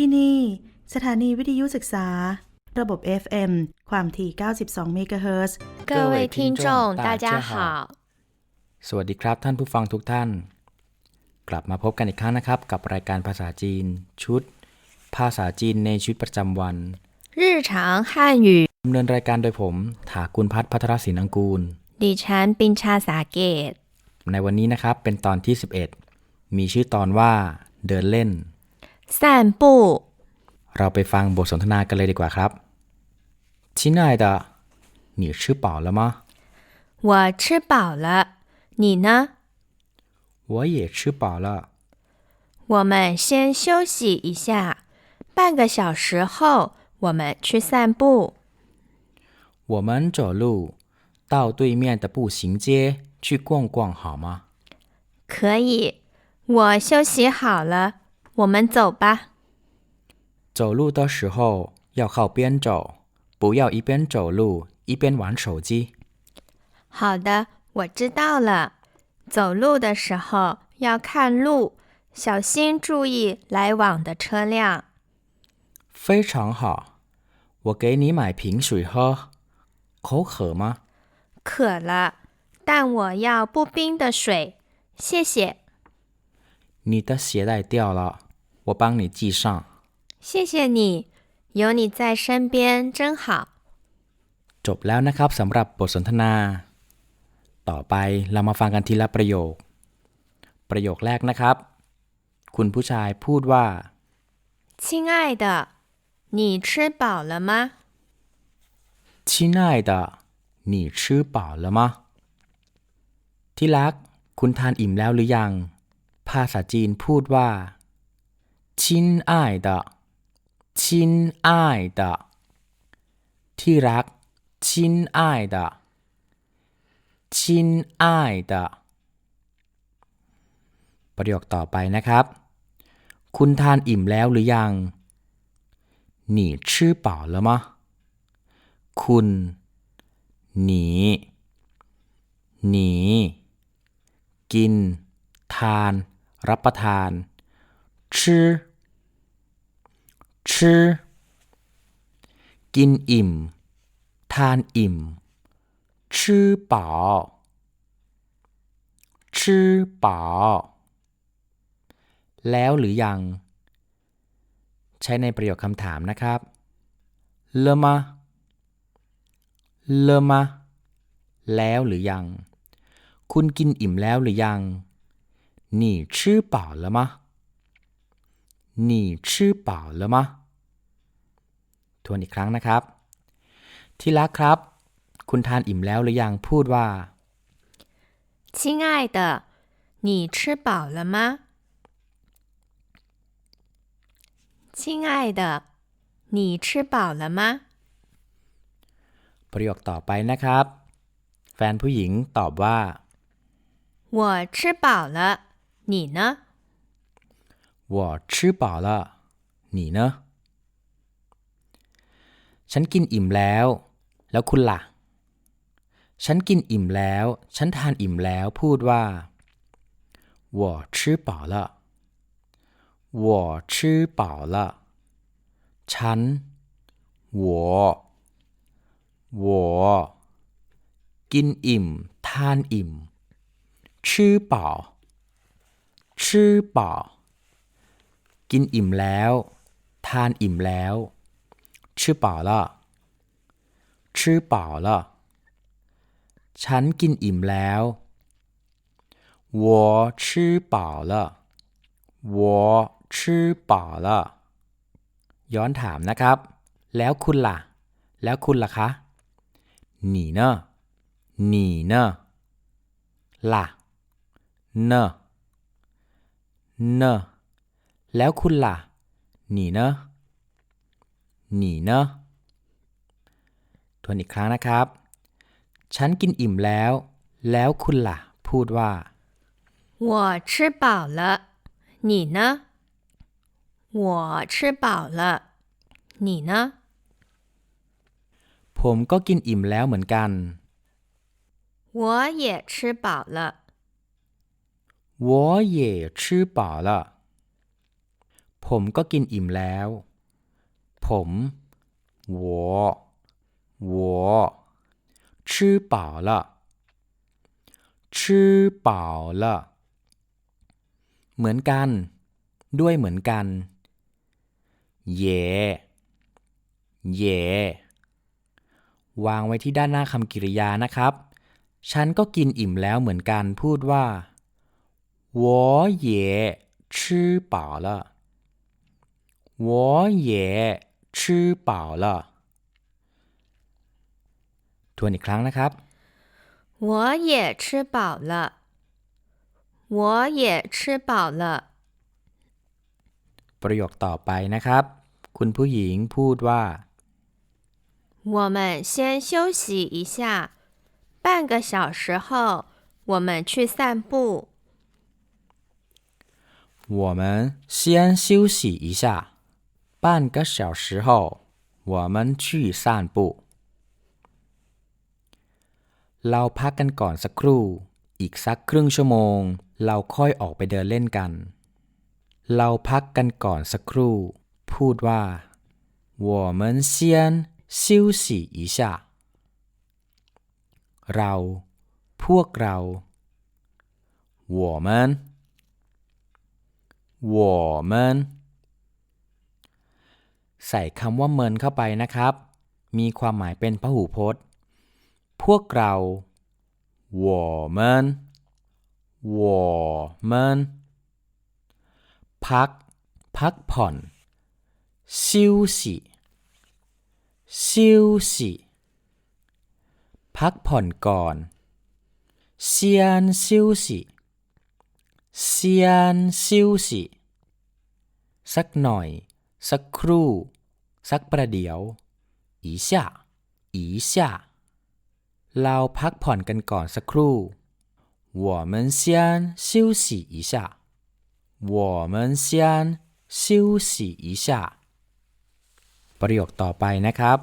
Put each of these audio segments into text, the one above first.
ที่นี่ สถานีวิทยุศึกษา ระบบ FM ความถี่ 92 เมกะเฮิรตซ์ 各位听众，大家好。 สวัสดีครับท่านผู้ฟังทุกท่าน กลับมาพบกันอีกครั้งนะครับ กับรายการภาษาจีน ชุด ภาษาจีนในชีวิตประจำวัน 日常汉语， ดำเนินรายการโดยผม ถากุลพัฒน์พัทรศินังกูล ดิฉันปิญชาสาเกต ในวันนี้นะครับเป็นตอนที่ 11 มีชื่อตอนว่า เดินเล่น 散步。 เราไปฟังบทสนทนากันเลยดีกว่าครับ亲爱的你吃饱了吗我吃饱了，你呢？我也吃饱了我们先休息一下，半个小时后我们去散步。我们走路到对面的步行街去逛逛好吗可以，我休息好了， 我们走吧。走路的时候要靠边走，不要一边走路一边玩手机。好的，我知道了。走路的时候要看路，小心注意来往的车辆。非常好，我给你买瓶水喝，口渴吗？渴了，但我要不冰的水，谢谢，你的鞋带掉了，我帮你系上。谢谢你，有你在身边真好。 จบแล้วนะครับสำหรับบทสนทนา ต่อไปเรามาฟังกันทีละประโยค ประโยคแรกนะครับ คุณผู้ชายพูดว่า 亲爱的，你吃饱了吗？亲爱的你吃饱了吗ที่รัก คุณทานอิ่มแล้วหรือยัง ภาษาจีนพูดว่า ชินอ้ายเดชินอายเดที่รัก ชินอ้ายเดชินอายเดประโยคต่อไปนะครับ คุณทานอิ่มแล้วหรือยัง你吃饱了吗คุณหนีหนี กิน ทาน รับประทานชื่อชื่อกินอิ่ม ทานอิ่ม ชื่อเป๋าชื่อเป๋าแล้วหรือยัง ใช้ในประโยคคำถามนะครับเลอมาเลอมาแล้วหรือยัง คุณกินอิ่มแล้วหรือยัง 你吃饱了吗你吃饱了吗ทวนอีกครั้งนะครับ ที่รักครับ คุณทานอิ่มแล้วหรือยัง พูดว่า 亲爱的，你吃饱了吗？亲爱的，你吃饱了吗？ ประโยคต่อไปนะครับ แฟนผู้หญิงตอบว่า 我吃饱了， 你呢？我吃饱了你呢ฉันกินอิ่มแล้ว แล้วคุณล่ะ ฉันกินอิ่มแล้ว ฉันทานอิ่มแล้ว พูดว่า我吃饱了我吃饱了ฉัน我我กินอิ่ม ทานอิ่ม 吃饱吃饱กินอิ่มแล้ว ทานอิ่มแล้ว吃饱了吃饱了ฉันกินอิ่มแล้ว我吃饱了我吃饱了ย้อนถามนะครับ แล้วคุณล่ะ แล้วคุณล่ะคะ你呢你呢ล่ะเนอะ เนอะแล้วคุณล่ะ你呢你呢ทวนอีกครั้งนะครับ ฉันกินอิ่มแล้ว แล้วคุณล่ะ พูดว่า 我吃饱了，你呢？我吃饱了，你呢？ ผมก็กินอิ่มแล้วเหมือนกัน 我也吃饱了， 我也吃饱了 ผมก็กินอิ่มแล้ว ผม 我我吃饱了吃饱了เหมือนกัน ด้วยเหมือนกันเย่เย่วางไว้ที่ด้านหน้าคำกริยานะครับ ฉันก็กินอิ่มแล้วเหมือนกัน พูดว่า 我也吃饱了我也吃饱了ทวนอีกครั้งนะครับ 我也吃饱了，我也吃饱了。 ประโยคต่อไปนะครับ คุณผู้หญิงพูดว่า 我们先休息一下，半个小时后我们去散步。 我们先休息一下，半个小时后我们去散步。เราพักกันก่อนสักครู่ อีกสักครึ่งชั่วโมง เราค่อยออกไปเดินเล่นกัน เราพักกันก่อนสักครู่ พูดว่า我们先休息一下เรา พวกเรา我们 我们ใส่คำว่าเมินเข้าไปนะครับ มีความหมายเป็นพหูพจน์ พวกเรา我们我们พัก พักผ่อน休息休息พักผ่อนก่อน先休息先休息สั กหน่อย สักครู่ สักประเดี๋ยว一下一下เราพักผ่อนกันก่อนสักครู่我们先休息一下我们先休息一下ประโยคต่อไปนะครับ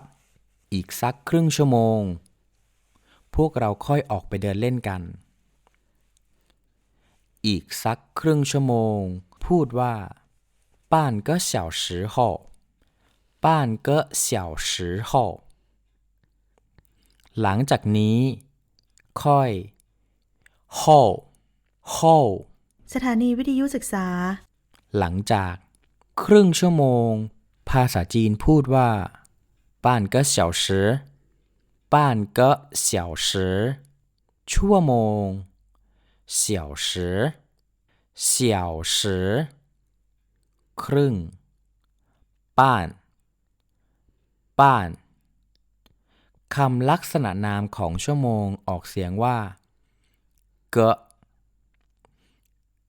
อีกสักครึ่งชั่วโมง พวกเราค่อยออกไปเดินเล่นกัน อีกสักครึ่งชั่วโมง พูดว่า半个小时后半个小时后หลังจากนี้ ค่อย 后后 สถานีวิทยุศึกษา หลังจาก ครึ่งชั่วโมง ภาษาจีนพูดว่า半个小时半个小时ชั่วโมง 小时小时ครึ่ง半半คำลักษณะนามของชั่วโมงออกเสียงว่าเกะ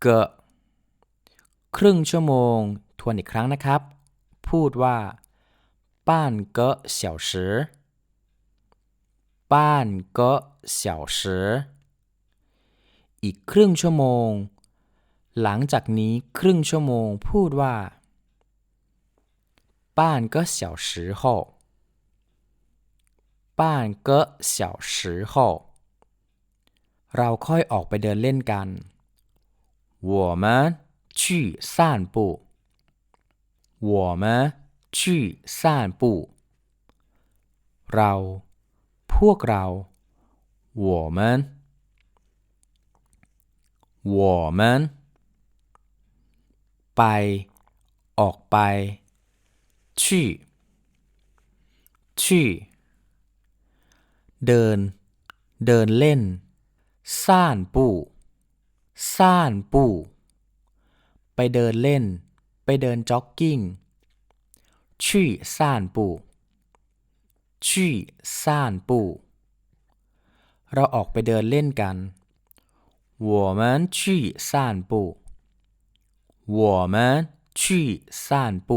เกะ ครึ่งชั่วโมง ทวนอีกครั้งนะครับ พูดว่า半个小时半个小时 อีกครึ่งชั่วโมง หลังจากนี้ครึ่งชั่วโมง พูดว่า半个小时后半个小时后เราค่อยออกไปเดินเล่นกัน我们去散步。我们去散步。เรา พวกเรา 我们 我们ไป ออกไป去去เดิน เดินเล่น散步散步ไปเดินเล่น ไปเดินจ็อกกิ้ง去散步去散步เราออกไปเดินเล่นกัน 我们去散步我们去散步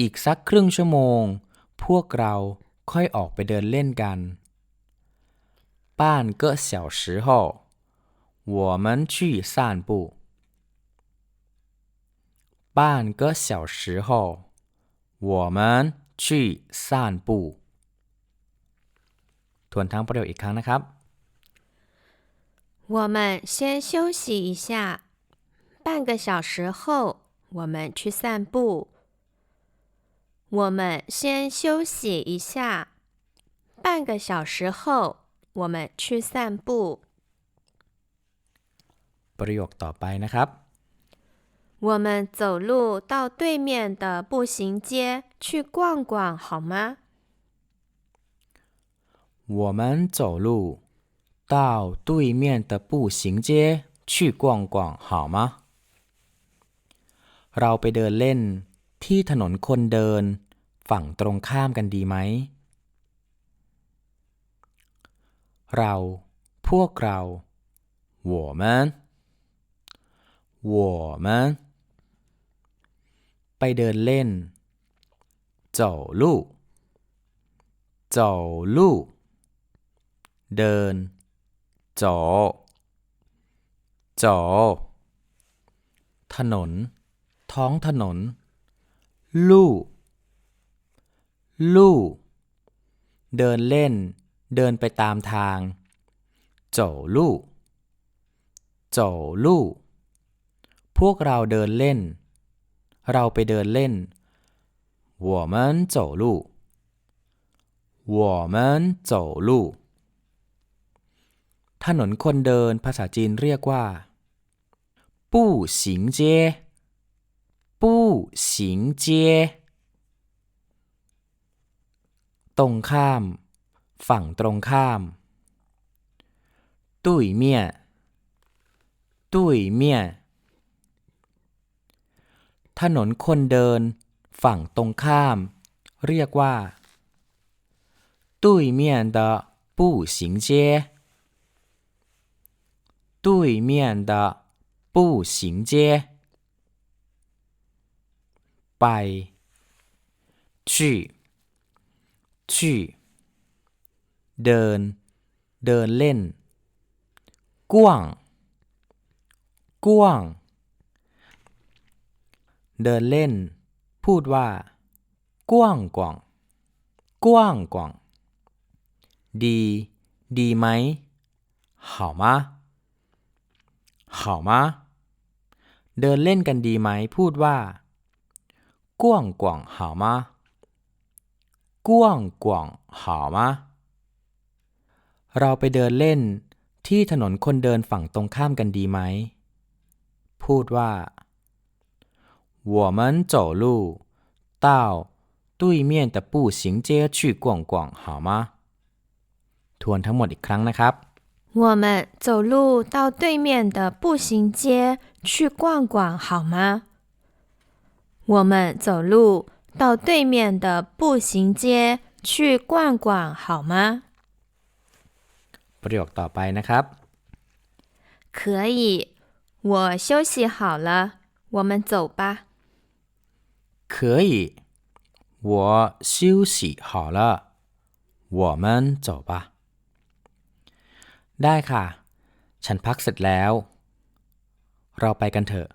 อีกสักครึ่งชั่วโมง พวกเราค่อยออกไปเดินเล่นกัน半个小时后我们去散步。半个小时后，我们去散步。ทวนทั้งประโยคอีกครั้งนะครับ 我们先休息一下， 半个小时后，我们去散步。我们先休息一下。半个小时后，我们去散步。 ประโยคต่อไปนะครับ 我们走路到对面的步行街去逛逛好吗？我们走路 到对面的步行街去逛逛好吗เราไปเดินเล่นที่ถนนคนเดิน ฝั่งตรงข้ามกันดีไหม เรา พวกเรา我们我们ไปเดินเล่น走路走路เดิน 走走ถนน ท้องถนน ลู่ลู่ เดินเล่น เดินไปตามทาง走路走路พวกเราเดินเล่น เราไปเดินเล่น我们走路我们走路 ถนนคนเดินภาษาจีนเรียกว่า步行街步行街ตรงข้าม ฝั่งตรงข้ามตุ้ยเมี่ยตุ้ยเมี่ยถนนคนเดิน ฝั่งตรงข้าม เรียกว่า对面的步行街 对面的步行街ไป去去เดิน เดินเล่นกว้างกว้างเดินเล่น พูดว่ากว้างกว่างกว้างกว่างดี ดีไหม好吗 好吗เดินเล่นกันดีไหม พูดว่ากว้างกว่าง好吗กว้างกว่าง好吗เราไปเดินเล่นที่ถนนคนเดินฝั่งตรงข้ามกันดีไหม พูดว่า我们走路到对面的步行街去逛逛好吗ทวนทั้งหมดอีกครั้งนะครับ 我们走路到对面的步行街去逛逛好吗？我们走路到对面的步行街去逛逛好吗？ ประโยคต่อไปนะครับ 可以，我休息好了，我们走吧。可以，我休息好了，我们走吧。 ได้ค่ะ ฉันพักเสร็จแล้ว เราไปกันเถอะ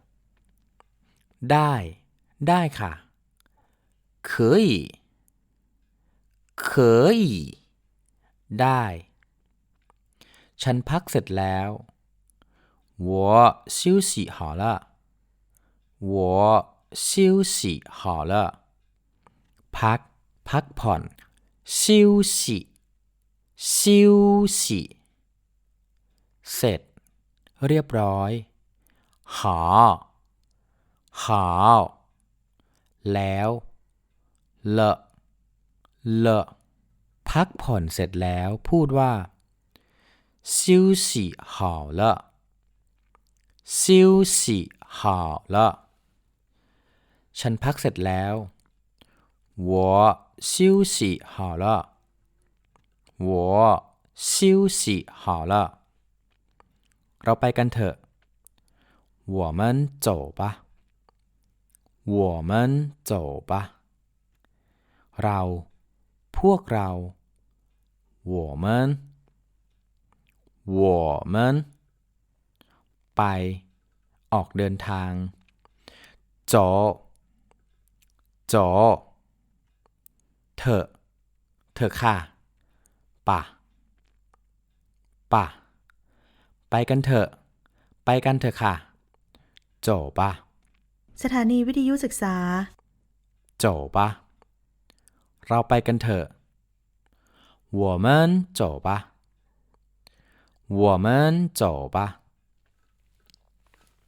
ได้ ได้ค่ะ 可以，可以 ได้ ฉันพักเสร็จแล้ว 我休息好了，我休息好了 พัก พักผ่อน 休息休息 เสร็จ เรียบร้อย好好แล้วเลอะเลอะพักผ่อนเสร็จแล้ว พูดว่า休息好了休息好了ฉันพักเสร็จแล้ว我休息好了我休息好了 เราไปกันเถอะ我们走吧我们走吧เรา พวกเรา我们我们ไป ออกเดินทาง走走เถอะเถอะค่ะป่ะป่ะ ไปกันเถอะ ไปกันเถอะค่ะ 走吧 สถานีวิทยุศึกษา 走吧เราไปกันเถอะ我们走吧我们走吧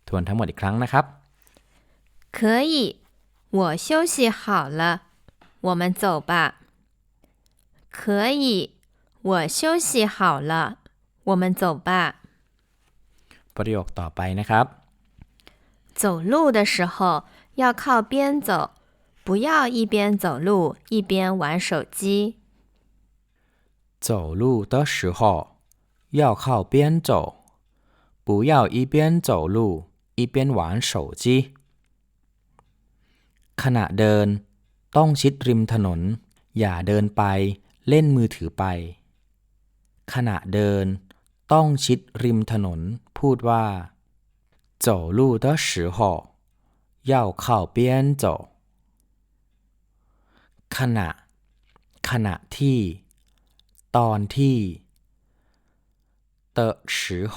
ทวนทั้งหมดอีกครั้งนะครับ 可以，我休息好了，我们走吧。可以，我休息好了，我们走吧。 ประโยคต่อไปนะครับ 走路的时候要靠边走，不要一边走路一边玩手机。走路的时候要靠边走，不要一边走路一边玩手机。ขณะเดิน ต้องชิดริมถนน อย่าเดินไป เล่นมือถือไป ขณะเดิน ต้องชิดริมถนน พูดว่า走路的时候要靠边走ขณะ ขณะที่ ตอนที่的时候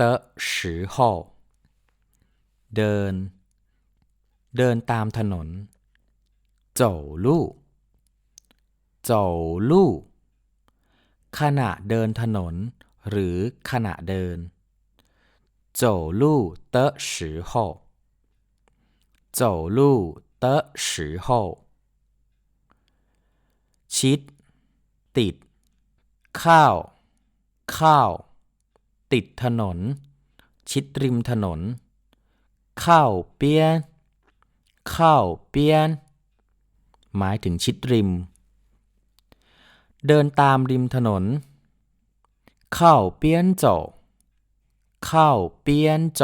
的时候เดิน เดินตามถนน走路走路 ขณะเดินถนน หรือขณะเดิน走路的时候走路的时候ชิด ติด ข้าว ข้าว ติดถนน ชิดริมถนน ข้าวเปียน ข้าวเปียน หมายถึงชิดริม เดินตามริมถนน ข้าวเปียนโจข้าวเปียนโจ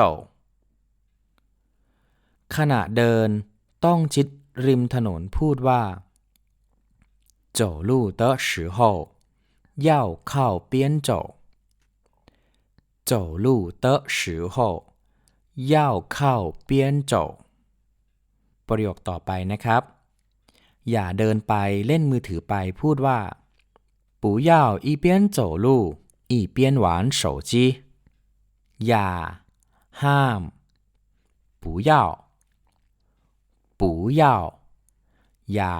ขณะเดินต้องชิดริมถนนพูดว่า走路的时候要靠边走。走路的时候要靠边走ประโยคต่อไปนะครับ อย่าเดินไปเล่นมือถือไปพูดว่า 不要一边走路一边玩手机อย่า ห้าม不要不要อย่า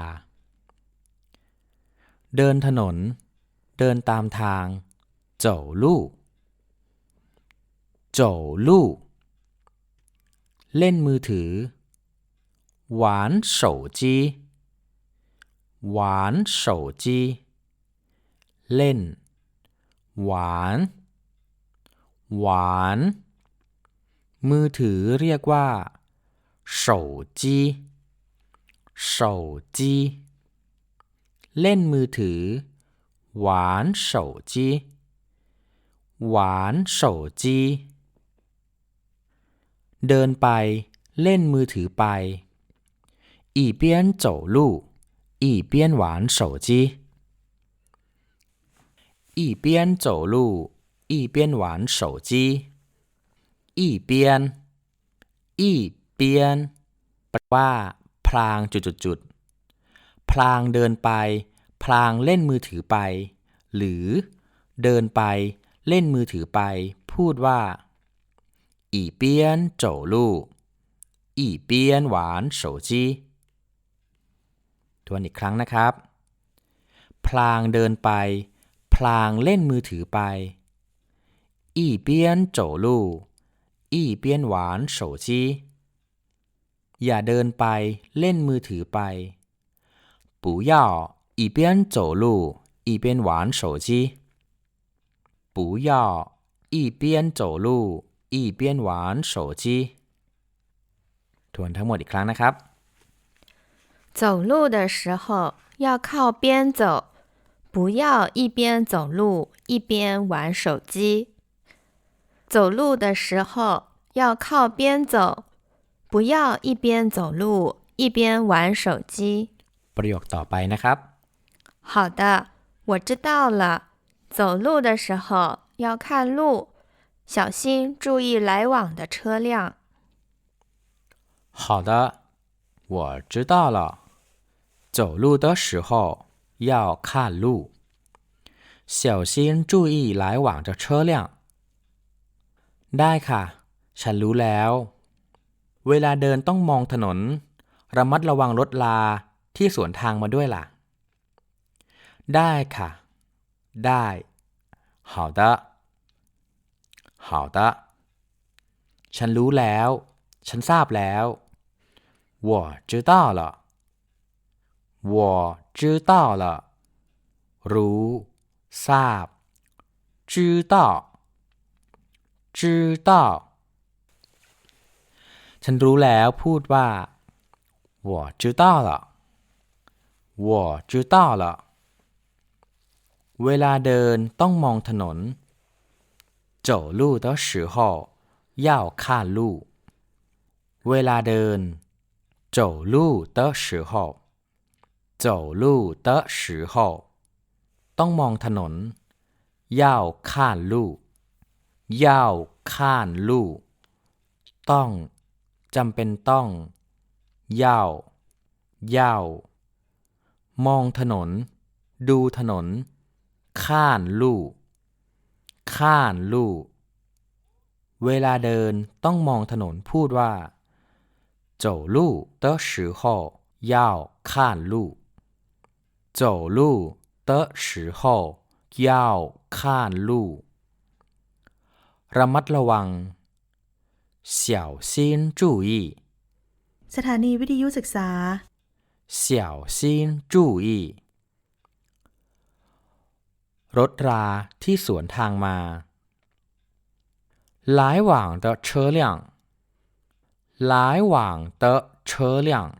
เดินถนน เดินตามทาง走路走路เล่นมือถือ玩手机玩手机 เล่น หวาน หวาน มือถือเรียกว่า手机手机เล่นมือถือ หวาน手机หวาน手机เดินไป เล่นมือถือไป一边走路一边玩手机 一边走路一边玩手机一边一边แปลว่า พลางจุดๆ พลางเดินไป พลางเล่นมือถือไป หรือ เดินไป เล่นมือถือไป พูดว่า一边走路一边玩手机ทวนอีกครั้งนะครับ พลางเดินไป พ ลางเล่นมือถือไป一边走路一边玩手机อย่าเดินไป เล่นมือถือไป不要一边走路一边玩手机不要一边走路一边玩手机ทวนทั้งหมดอีกครั้งนะครับ 走路的时候要靠边走， 不要一边走路一边玩手机。走路的时候要靠边走，不要一边走路一边玩手机。 ประโยคต่อไปนะครับ 好的，我知道了。走路的时候要看路，小心注意来往的车辆。好的，我知道了。走路的时候 要看路，小心注意来往的车辆。ได้ค่ะ ฉ ฉันรู้แล้ว เวลาเดินต้องมองถนน ระมัดระวังรถลาที่สวนทางมาด้วยล่ะ ได้ค่ะ ได้好的好的ฉันรู้แล้ว ฉันทราบแล้ว我知道了 我知道了รู้ ทราบ知道知道ฉันรู้แล้วพูดว่า我知道了我知道了เวลาเดินต้องมองถนน走路的时候要看路เวลาเดิน走路的时候 走路的时候ต้องมองถนน要看路要看路ต้องจำเป็นต้อง要要มองถนน ดูถนน ข้านลู่ ข้านลู่ เวลาเดินต้องมองถนนพูดว่า走路的时候要看路 走路的时候要看路ระมัดระวัง小心注意 สถานีวิทยุศึกษา 小心注意รถราที่สวนทางมา来往的车辆来往的车辆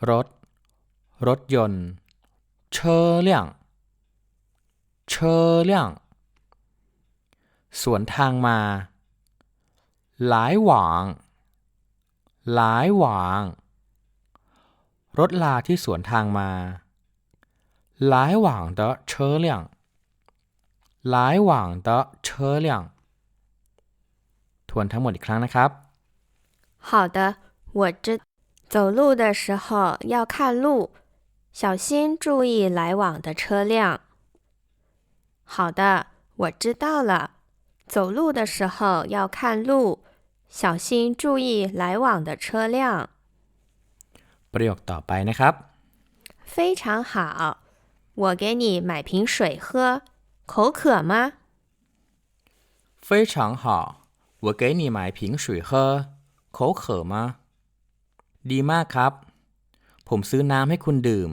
รถ รถยนต์车辆车辆สวนทางมา来往来往รถลาที่สวนทางมา来往的车辆来往的车辆ทวนทั้งหมดอีกครั้งนะครับ 好的，我知。走路的时候要看路， 小心注意来往的车辆。好的，我知道了。走路的时候要看路，小心注意来往的车辆。 ประโยคต่อไปนะครับ 非常好，我给你买瓶水喝，口渴吗？非常好我给你买瓶水喝口渴吗ดีมากครับ ผมซื้อน้ำให้คุณดื่ม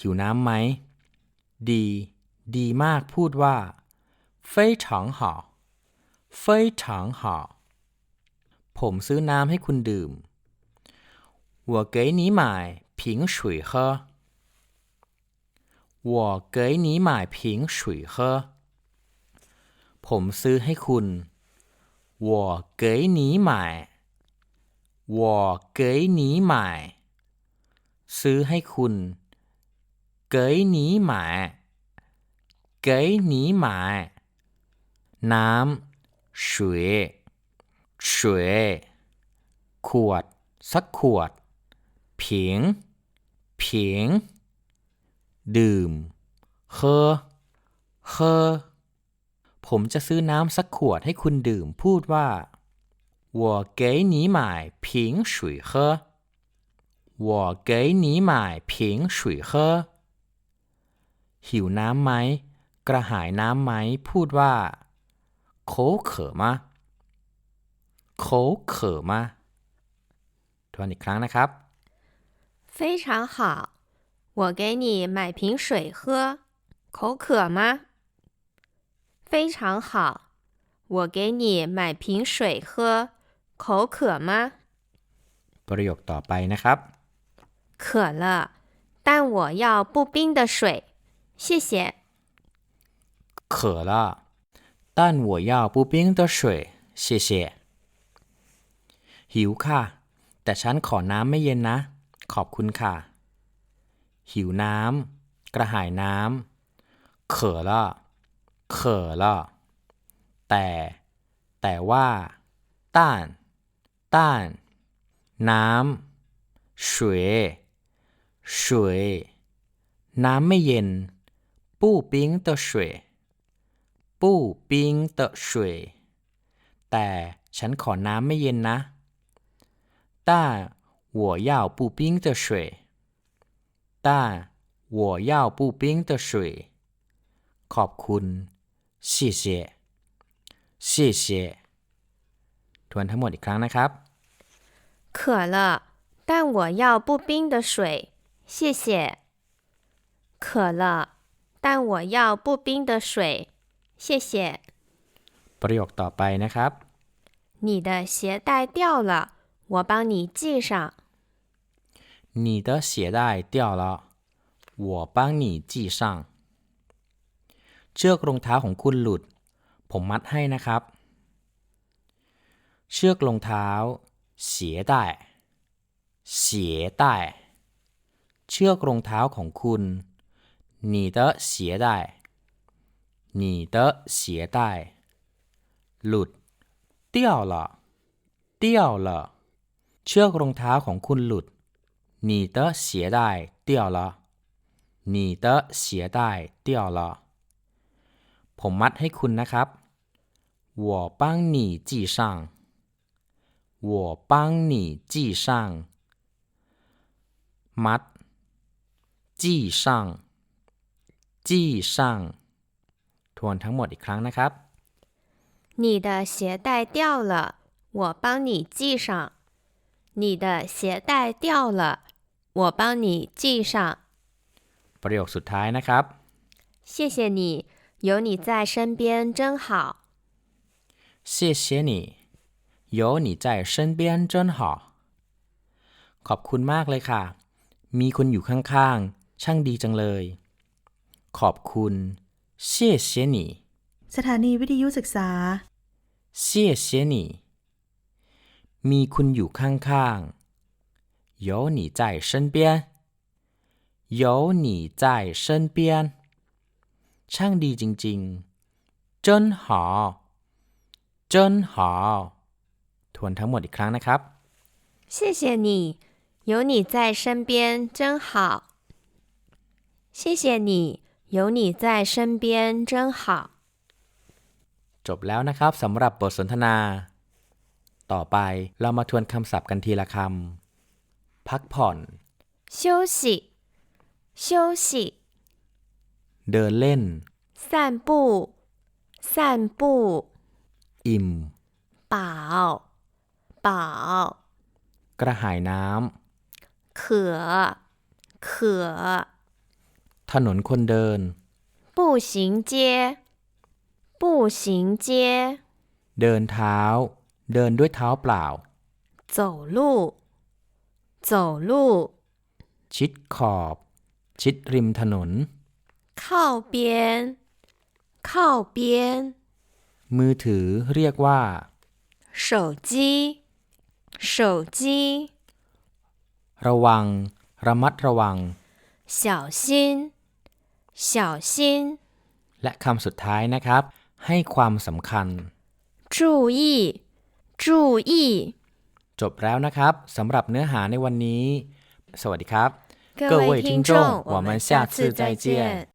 หิวน้ำไหม ดี ดีมากพูดว่า非常好非常好ผมซื้อน้ำให้คุณดื่ม我给你买瓶水喝我给你买瓶水喝ผมซื้อให้คุณ我给你买我给你买 ซื้อให้คุณ给你买给你买น้ำ水水ขวด สักขวด瓶瓶ดื่ม喝喝ผมจะซื้อน้ำสักขวดให้คุณดื่ม พูดว่า我给你买瓶水喝 我给你买瓶水喝หิวน้ำไหม กระหายน้ำไหม พูดว่า口渴吗口渴吗ทวนอีกครั้งนะครับ 非常好，我给你买瓶水喝，口渴吗？非常好，我给你买瓶水喝，口渴吗？ ประโยคต่อไปนะครับ 渴了，但我要不冰的水，谢谢。渴了，但我要不冰的水，谢谢。หิวค่ะ แต่ฉันขอน้ำไม่เย็นนะ ขอบคุณค่ะ หิวน้ำ กระหายน้ำเขอละเขอละแต่ แต่ว่า ต้าน ต้าน น้ำ水 水น้ำไม่เย็น 不冰的水不冰的水แต่ ฉันขอน้ำไม่เย็นนะ但我要不冰的水但我要不冰的水ขอบคุณ谢谢谢谢ทวนทั้งหมดอีกครั้งนะครับ 渴了，但我要不冰的水， 谢谢。渴了，但我要不冰的水，谢谢。 ประโยคต่อไปนะครับ 你的鞋带掉了，我帮你系上。你的鞋带掉了我帮你系上เชือกรองเท้าของคุณหลุด ผมมัดให้นะครับ เชือกรองเท้าเสียได้เสียได้ เชือกรองเท้าของคุณ你的鞋带你的鞋带หลุด掉了掉了เชือกรองเท้าของคุณหลุด你的鞋带掉了你的鞋带掉了ผมมัดให้คุณนะครับ我帮你系上我帮你系上มัด 系上系上ทวนทั้งหมดอีกครั้งนะครับ 你的鞋带掉了，我帮你系上。你的鞋带掉了，我帮你系上。 ประโยคสุดท้ายนะครับ 谢谢你，有你在身边真好。谢谢你有你在身边真好ขอบคุณมากเลยค่ะ มีคุณอยู่ข้างๆ ช่างดีจังเลย ขอบคุณ谢谢你 สถานีวิทยุศึกษา 谢谢你มีคุณอยู่ข้างๆ有你在身边有你在身边ช่างดีจริงๆ真好真好ทวนทั้งหมดอีกครั้งนะครับ 谢谢你，有你在身边真好。 谢谢你，有你在身边真好。 จบแล้วนะครับสำหรับบทสนทนา ต่อไปเรามาทวนคำศัพท์กันทีละคำ พักผ่อน 休息，休息， เดินเล่น 散步，散步， อิ่ม 饱，饱， กระหายน้ 渴，渴， ำ ถนนคนเดิน 步行街，步行街， เดินเท้า เดินด้วยเท้าเปล่า 走路，走路， ชิดขอบ ชิดริมถนน 靠边，靠边， มือถือเรียกว่า 手机，手机， ระวัง ระมัดระวัง 小心， 小心， และคำสุดท้ายนะครับ ให้ความสำคัญ 注意，注意。 จบแล้วนะครับสำหรับเนื้อหาในวันนี้ สวัสดีครับ各位听众，我们下次再见。